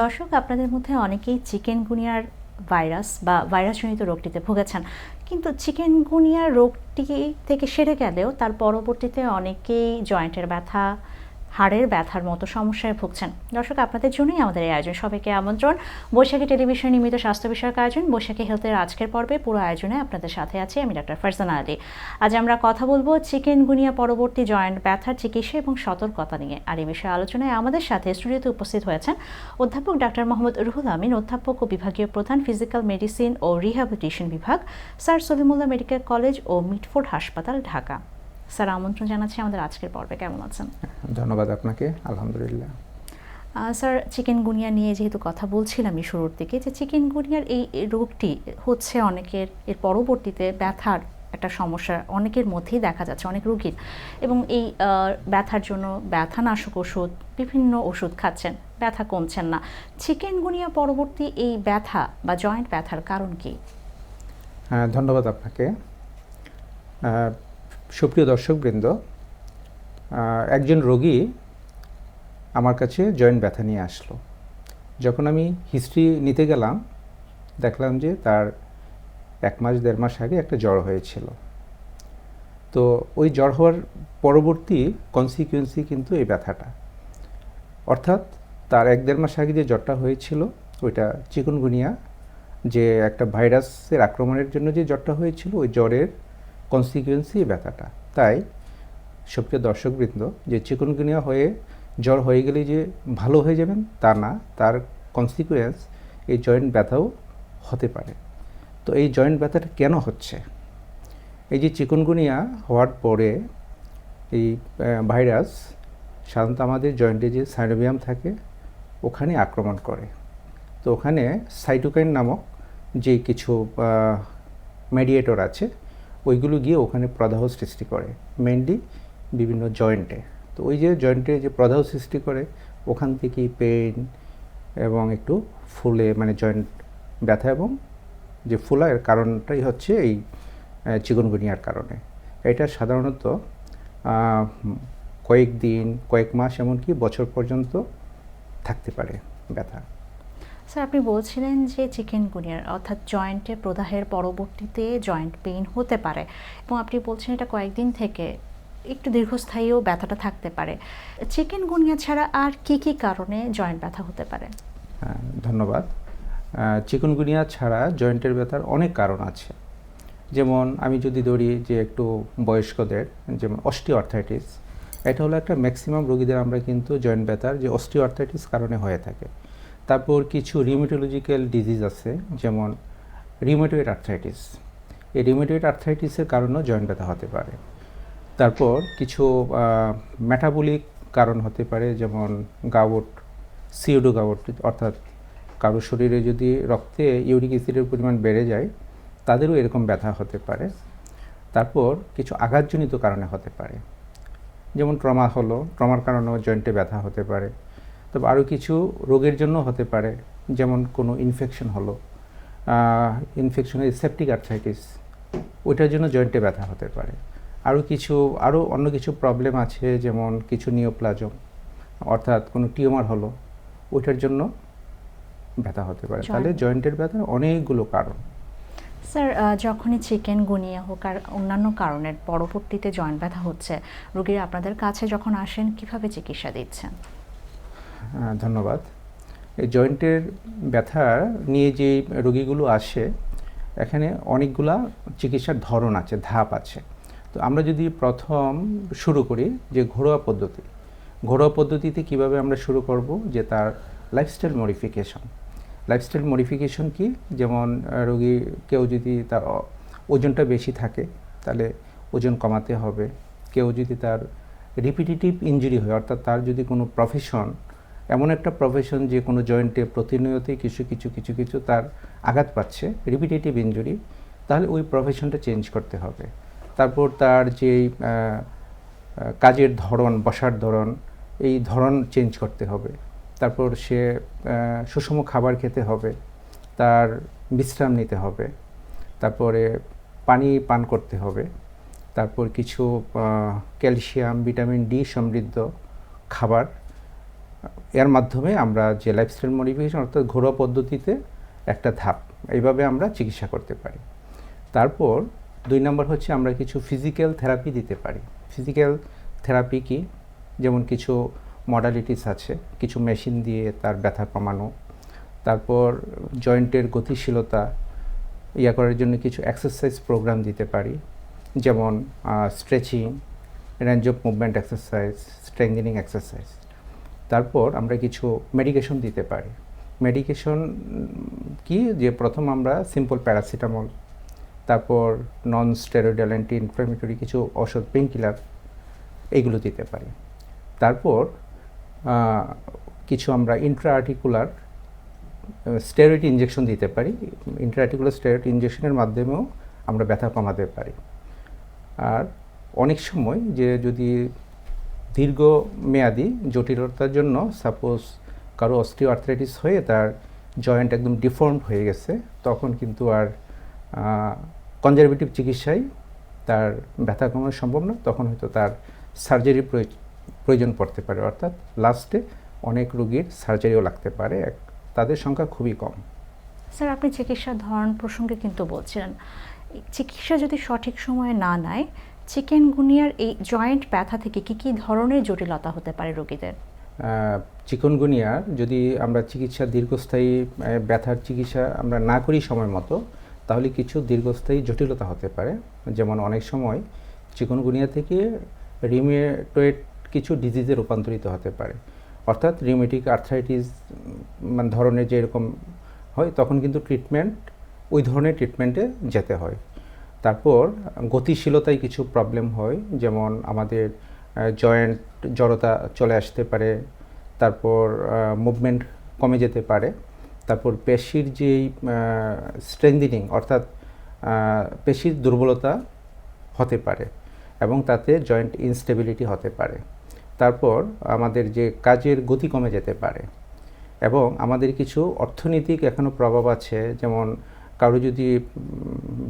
দর্শক, আপনাদের মধ্যে অনেকেই চিকেনগুনিয়ার ভাইরাস বা ভাইরাসজনিত রোগটিতে ভুগেছেন। কিন্তু চিকেনগুনিয়া রোগটি থেকে সেরে গেলেও তার পরবর্তীতে অনেকেই জয়েন্টের ব্যথা হাড়ের ব্যথার মতো সমস্যায় ভুগছেন। দর্শক, আপনাদের জন্যই আমাদের এই আয়োজন। সবাইকে আমন্ত্রণ। বৈশাখী টেলিভিশন নিয়মিত স্বাস্থ্য বিষয়ক আয়োজন, বৈশাখী হেলথের আজকের পর্বে পুরো আয়োজনে আপনাদের সাথে আছি আমি ডাক্তার ফারজানা আলী। আজ আমরা কথা বলব চিকেনগুনিয়া পরবর্তী জয়েন্ট ব্যথার চিকিৎসা এবং সতর্কতা নিয়ে। আর এই বিষয়ে আলোচনায় আমাদের সাথে স্টুডিওতে উপস্থিত হয়েছেন অধ্যাপক ডাক্তার মোহাম্মদ রুহুল আমিন, অধ্যাপক ও বিভাগীয় প্রধান ফিজিক্যাল মেডিসিন ও রিহ্যাবিলিটেশন বিভাগ, স্যার সলিমুল্লাহ মেডিকেল কলেজ ও মিটফোর্ড হাসপাতাল, ঢাকা। স্যার আমন্ত্রণ জানাচ্ছি আমাদের আজকের পর্বে। কেমন আছেন? ধন্যবাদ আপনাকে আলহামদুলিল্লাহ। স্যার চিকেনগুনিয়া নিয়ে যেহেতু কথা বলছিলাম শুরুর দিকে যে চিকেনগুনিয়ার এই এই রোগটি হচ্ছে অনেকের এর পরবর্তীতে ব্যথার একটা সমস্যা অনেকের মধ্যেই দেখা যাচ্ছে অনেক রোগীর। এবং এই ব্যথার জন্য ব্যথানাশক ওষুধ বিভিন্ন ওষুধ খাচ্ছেন ব্যথা কমছেন না। চিকেনগুনিয়া পরবর্তী এই ব্যথা বা জয়েন্ট ব্যথার কারণ কি? হ্যাঁ, ধন্যবাদ আপনাকে। সুপ্রিয় দর্শকবৃন্দ একজন রোগী আমার কাছে জয়েন্ট ব্যথা নিয়ে আসলো। যখন আমি হিস্ট্রি নিতে গেলাম, দেখলাম যে তার এক মাস, দেড় মাস আগে একটা জ্বর হয়েছিল। তো ওই জ্বর হওয়ার পরবর্তী কনসিকুয়েন্সি কিন্তু এই ব্যথাটা। অর্থাৎ তার এক দেড় মাস আগে যে জ্বরটা হয়েছিল, ওইটা চিকুনগুনিয়া যে একটা ভাইরাসের আক্রমণের জন্য যে জ্বরটা হয়েছিল, ওই জ্বরের কনসিকুয়েন্সি ব্যথাটা তাই সুপ্রিয় দর্শকবৃন্দ যে চিকুনগুনিয়া হয়ে জ্বর হয়ে গেলে যে ভালো হয়ে যাবেন, তা না। তার কনসিকুয়েন্স এই জয়েন্ট ব্যথাও হতে পারে। তো এই জয়েন্ট ব্যথাটা কেন হচ্ছে? এই যে চিকুনগুনিয়া হওয়ার পরে এই ভাইরাস সাধারণত আমাদের জয়েন্টে যে সাইনোভিয়াম থাকে, ওখানে আক্রমণ করে। তো ওখানে সাইটোকাইন নামক যে কিছু মেডিয়েটর আছে ওইগুলো গিয়ে ওখানে প্রদাহ সৃষ্টি করে মেনলি বিভিন্ন জয়েন্টে তো ওই যে জয়েন্টে যে প্রদাহ সৃষ্টি করে, ওখান থেকেই পেন এবং একটু ফুলে মানে জয়েন্ট ব্যথা এবং যে ফুলা, এর কারণটাই হচ্ছে এই চিকনগুনিয়ার কারণে। এটা সাধারণত কয়েক দিন কয়েক মাস এমনকি বছর পর্যন্ত থাকতে পারে ব্যথা। স্যার আপনি বলছিলেন যে চিকেনগুনিয়ার অর্থাৎ জয়েন্টে প্রদাহের পরবর্তীতে জয়েন্ট পেইন হতে পারে। এবং আপনি বলছেন এটা কয়েকদিন থেকে একটু দীর্ঘস্থায়ীও ব্যথাটা থাকতে পারে। চিকেনগুনিয়া ছাড়া আর কি কি কারণে জয়েন্ট ব্যথা হতে পারে? হ্যাঁ, ধন্যবাদ। চিকুনগুনিয়া ছাড়া জয়েন্টের ব্যথার অনেক কারণ আছে। যেমন আমি যদি ধরি যে একটু বয়স্কদের যেমন অস্টিওআর্থাইটিস এটা হলো একটা ম্যাক্সিমাম রোগীদের আমরা কিন্তু জয়েন্ট ব্যথার যে অস্টিওআর্থাইটিস কারণে হয়ে থাকে। তারপর কিছু রিউমেটোলজিক্যাল ডিজিজ আছে, যেমন রিউমেটয়েড আর্থ্রাইটিস এই রিউমেটয়েড আর্থ্রাইটিসের কারণেও জয়েন্ট ব্যথা হতে পারে। তারপর কিছু মেটাবলিক কারণ হতে পারে, যেমন গাওট সিওডো গাওট অর্থাৎ কারও শরীরে যদি রক্তে ইউরিক অ্যাসিডের পরিমাণ বেড়ে যায়, তাদেরও এরকম ব্যথা হতে পারে। তারপর কিছু আঘাতজনিত কারণে হতে পারে। যেমন ট্রমা হলো, ট্রমার কারণেও জয়েন্টে ব্যথা হতে পারে। তবে আরও কিছু রোগের জন্য হতে পারে যেমন কোনো ইনফেকশন হলো ইনফেকশনের সেপটিক আর্থাইটিস ওইটার জন্য জয়েন্টে ব্যথা হতে পারে। আরও কিছু আরও অন্য কিছু প্রবলেম আছে যেমন কিছু নিওপ্লাজম অর্থাৎ কোনো টিউমার হলো ওইটার জন্য ব্যথা হতে পারে। তাহলে জয়েন্টের ব্যথার অনেকগুলো কারণ। স্যার যখনই চিকেন চিকেনগুনিয়া হোক আর অন্যান্য কারণের পরবর্তীতে জয়েন্ট ব্যথা হচ্ছে রোগীরা আপনাদের কাছে যখন আসেন কীভাবে চিকিৎসা দিচ্ছেন? হ্যাঁ, ধন্যবাদ। এই জয়েন্টের ব্যথা নিয়ে যে রোগীগুলো আসে, এখানে অনেকগুলা চিকিৎসার ধরন আছে, ধাপ আছে। তো আমরা যদি প্রথম শুরু করি যে ঘরোয়া পদ্ধতি। ঘরোয়া পদ্ধতিতে কীভাবে আমরা শুরু করব? যে তার লাইফস্টাইল মডিফিকেশন লাইফস্টাইল মডিফিকেশন কি? যেমন রোগী কেউ যদি তার ওজনটা বেশি থাকে, তাহলে ওজন কমাতে হবে। কেউ যদি তার রিপিটেটিভ ইঞ্জুরি হয়, অর্থাৎ তার যদি কোনো প্রফেশন এমন একটা প্রফেশন যে কোনো জয়েন্টে প্রতিনিয়তই কিছু কিছু কিছু কিছু তার আঘাত পাচ্ছে রিপিটেটিভ ইঞ্জুরি তাহলে ওই প্রফেশনটা চেঞ্জ করতে হবে। তারপর তার যে কাজের ধরন, বসার ধরন, এই ধরন চেঞ্জ করতে হবে। তারপর সে সুষম খাবার খেতে হবে, তার বিশ্রাম নিতে হবে, তারপরে পানি পান করতে হবে, তারপর কিছু ক্যালসিয়াম, ভিটামিন ডি সমৃদ্ধ খাবার এর মাধ্যমে আমরা যে লাইফস্টাইল মডিফিকেশন অর্থাৎ ঘরোয়া পদ্ধতিতে একটা ধাপ এইভাবে আমরা চিকিৎসা করতে পারি। তারপর দুই নম্বর হচ্ছে আমরা কিছু ফিজিক্যাল থেরাপি দিতে পারি। ফিজিক্যাল থেরাপি কি? যেমন কিছু মডালিটিস আছে, কিছু মেশিন দিয়ে তার ব্যথা কমানো, তারপর জয়েন্টের গতিশীলতা, ইয়া করার জন্য কিছু এক্সারসাইজ প্রোগ্রাম দিতে পারি। যেমন stretching range of movement exercise strengthening exercise তারপর আমরা কিছু মেডিকেশন দিতে পারি। মেডিকেশন কি? যে প্রথম আমরা সিম্পল প্যারাসিটামল তারপর নন স্টেরয়েডাল অ্যান্টি ইনফ্লামেটরি কিছু ওষুধ পেন কিলার এইগুলো দিতে পারি। তারপর কিছু আমরা ইন্ট্রা আর্টিকুলার স্টেরয়েড ইঞ্জেকশন দিতে পারি। ইন্ট্রা আর্টিকুলার স্টেরয়েড ইঞ্জেকশনের মাধ্যমেও আমরা ব্যথা কমাতে পারি। আর অনেক সময় যে যদি দীর্ঘ মেয়াদি জটিলতার জন্য সাপোজ কারও অস্টিও আর্থ্রাইটিস হয়ে তার জয়েন্ট একদম ডিফর্মড হয়ে গেছে, তখন কিন্তু আর কনজারভেটিভ চিকিৎসায় তার ব্যথা কমানো সম্ভব না তখন হয়তো তার সার্জারি প্রয়োজন পড়তে পারে। অর্থাৎ লাস্টে অনেক রোগীর সার্জারিও লাগতে পারে তাদের সংখ্যা খুবই কম। স্যার, আপনি চিকিৎসার ধরন প্রসঙ্গে কিন্তু বলছিলেন। চিকিৎসা যদি সঠিক সময়ে না নেয় চিকেনগুনিয়ার এই জয়েন্ট ব্যথা থেকে কি কি ধরনের জটিলতা হতে পারে রোগীদের? চিকনগুনিয়ার যদি আমরা চিকিৎসা দীর্ঘস্থায়ী ব্যথার চিকিৎসা আমরা না করি সময় মতো, তাহলে কিছু দীর্ঘস্থায়ী জটিলতা হতে পারে। যেমন অনেক সময় চিকনগুনিয়া থেকে রিমেটয়েড কিছু ডিজিজে রূপান্তরিত হতে পারে। অর্থাৎ রিমেটিক আর্থ্রাইটিস মানে ধরনের যেরকম হয়, তখন কিন্তু ট্রিটমেন্ট ওই ধরনের ট্রিটমেন্টে যেতে হয়। তারপর গতিশীলতায় কিছু প্রবলেম হয়, যেমন আমাদের জয়েন্ট জড়তা চলে আসতে পারে, তারপর মুভমেন্ট কমে যেতে পারে, তারপর পেশির যেই স্ট্রেংদিনিং অর্থাৎ পেশির দুর্বলতা হতে পারে এবং তাতে জয়েন্ট ইনস্টেবিলিটি হতে পারে। তারপর আমাদের যে কাজের গতি কমে যেতে পারে এবং আমাদের কিছু অর্থনৈতিক এখনও প্রভাব আছে, যেমন কারও যদি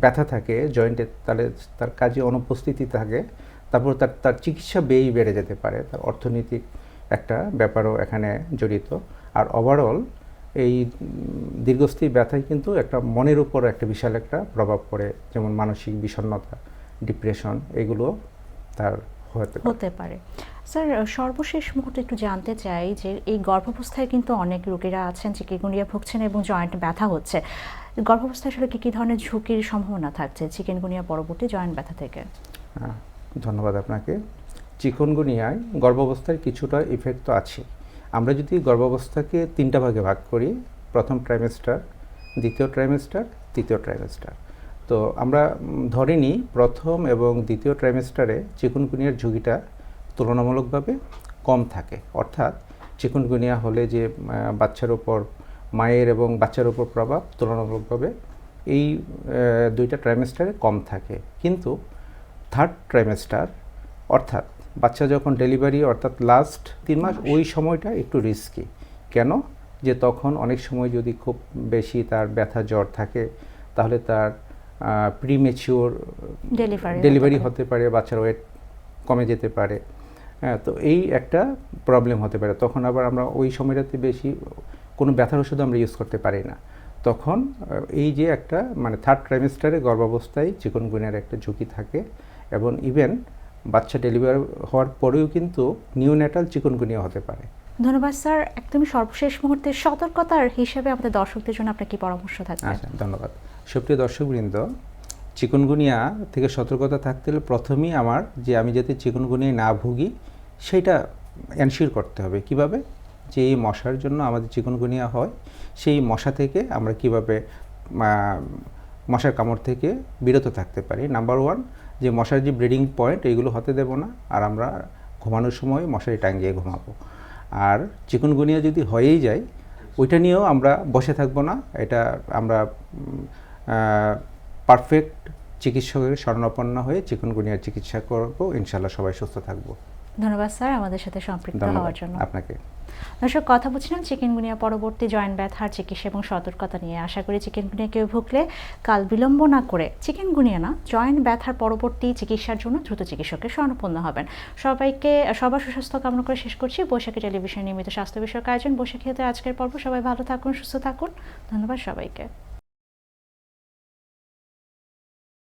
ব্যথা থাকে জয়েন্টে তাহলে তার কাজে অনুপস্থিতি থাকে, তারপর তার তার চিকিৎসা ব্যয় বেড়ে যেতে পারে। তার অর্থনৈতিক একটা ব্যাপারও এখানে জড়িত। আর ওভারঅল এই দীর্ঘস্থায়ী ব্যথায় কিন্তু একটা মনের উপর একটা বিশাল একটা প্রভাব পড়ে, যেমন মানসিক বিষণ্ণতা ডিপ্রেশন এগুলো তার হতে পারে। স্যার সর্বশেষ মুহূর্তে একটু জানতে চাই যে এই গর্ভাবস্থায় কিন্তু অনেক রোগীরা আছেন যে চিকেনগুনিয়া ভুগছেন এবং জয়েন্ট ব্যথা হচ্ছে। গর্ভাবস্থায় আসলে কী কী ধরনের ঝুঁকির সম্ভাবনা থাকছে চিকেনগুনিয়া পরবর্তী জয়েন্ট ব্যথা থেকে? ধন্যবাদ আপনাকে। চিকনগুনিয়ায় গর্ভাবস্থার কিছুটা ইফেক্ট তো আছে। আমরা যদি গর্ভাবস্থাকে তিনটা ভাগে ভাগ করি প্রথম ট্রাইমেস্টার দ্বিতীয় ট্রাইমেস্টার তৃতীয় ট্রাইমেস্টার তো আমরা ধরে নিই প্রথম এবং দ্বিতীয় ট্রাইমেস্টারে চিকুনগুনিয়ার ঝুঁকিটা তুলনামূলকভাবে কম থাকে। অর্থাৎ চিকুনগুনিয়া হলে যে বাচ্চার ওপর মায়ের এবং বাচ্চার ওপর প্রভাব তুলনামূলকভাবে এই দুইটা ট্রাইমেস্টারে কম থাকে। কিন্তু থার্ড ট্রাইমেস্টার অর্থাৎ বাচ্চা যখন ডেলিভারি অর্থাৎ লাস্ট তিন মাস, ওই সময়টা একটু রিস্কি কেন? যে তখন অনেক সময় যদি খুব বেশি তার ব্যথা জ্বর থাকে, তাহলে তার প্রিমেচিওর ডেলিভারি ডেলিভারি হতে পারে। বাচ্চার ওয়েট কমে যেতে পারে। হ্যাঁ তো এই একটা প্রবলেম হতে পারে। তখন আবার আমরা ওই সময়টাতে বেশি কোনো ব্যথার ওষুধ আমরা ইউজ করতে পারি না। তখন এই যে একটা মানে থার্ড ট্রাইমেস্টারে গর্ভাবস্থায় চিকনগুনিয়ার একটা ঝুঁকি থাকে এবং ইভেন বাচ্চা ডেলিভারি হওয়ার পরেও কিন্তু নিউনেটাল চিকনগুনিয়া হতে পারে। ধন্যবাদ স্যার। একদমই সর্বশেষ মুহূর্তে সতর্কতার হিসেবে আমাদের দর্শকদের জন্য আপনার কি পরামর্শ থাকবে? আচ্ছা ধন্যবাদ। সুপ্রিয় দর্শকবৃন্দ, চিকুনগুনিয়া থেকে সতর্কতা থাকতে হলে প্রথমেই আমার যে আমি যাতে চিকুনগুনিয়া না ভুগি, সেটা এনশিওর করতে হবে। কীভাবে? যে এই মশার জন্য আমাদের চিকুনগুনিয়া হয়, সেই মশা থেকে আমরা কীভাবে মশার কামড় থেকে বিরত থাকতে পারি। নাম্বার ওয়ান যে মশার যে ব্রিডিং পয়েন্ট এইগুলো হতে দেব না আর আমরা ঘুমানোর সময় মশারি টাঙ্গিয়ে ঘুমাবো। আর চিকুনগুনিয়া যদি হয়েই যায়, ওইটা নিয়েও আমরা বসে থাকব না। এটা আমরা পারফেক্ট চিকিৎসকের শরণাপন্ন হয়ে চিকুনগুনিয়ার চিকিৎসা করব। ইনশাল্লাহ সবাই সুস্থ থাকব। ধন্যবাদ স্যার আমাদের সাথে সম্পৃক্ত হওয়ার জন্য। আপনাকে। দর্শক কথা বলছিলাম চিকেনগুনিয়া পরবর্তী জয়েন্ট ব্যথার চিকিৎসা এবং সতর্কতা নিয়ে। আশা করি চিকেনগুনিয়া কেউ ভুগলে কাল বিলম্ব না করে চিকেনগুনিয়া না জয়েন্ট ব্যথার পরবর্তী চিকিৎসার জন্য দ্রুত চিকিৎসকের শরণাপন্ন হবেন। সবাইকে সবার সুস্বাস্থ্য কামনা করে শেষ করছি। বৈশাখী টেলিভিশন নিয়মিত স্বাস্থ্য বিষয়ক আয়োজন বৈশাখী হতে আজকের পর্ব। সবাই ভালো থাকুন সুস্থ থাকুন। ধন্যবাদ সবাইকে।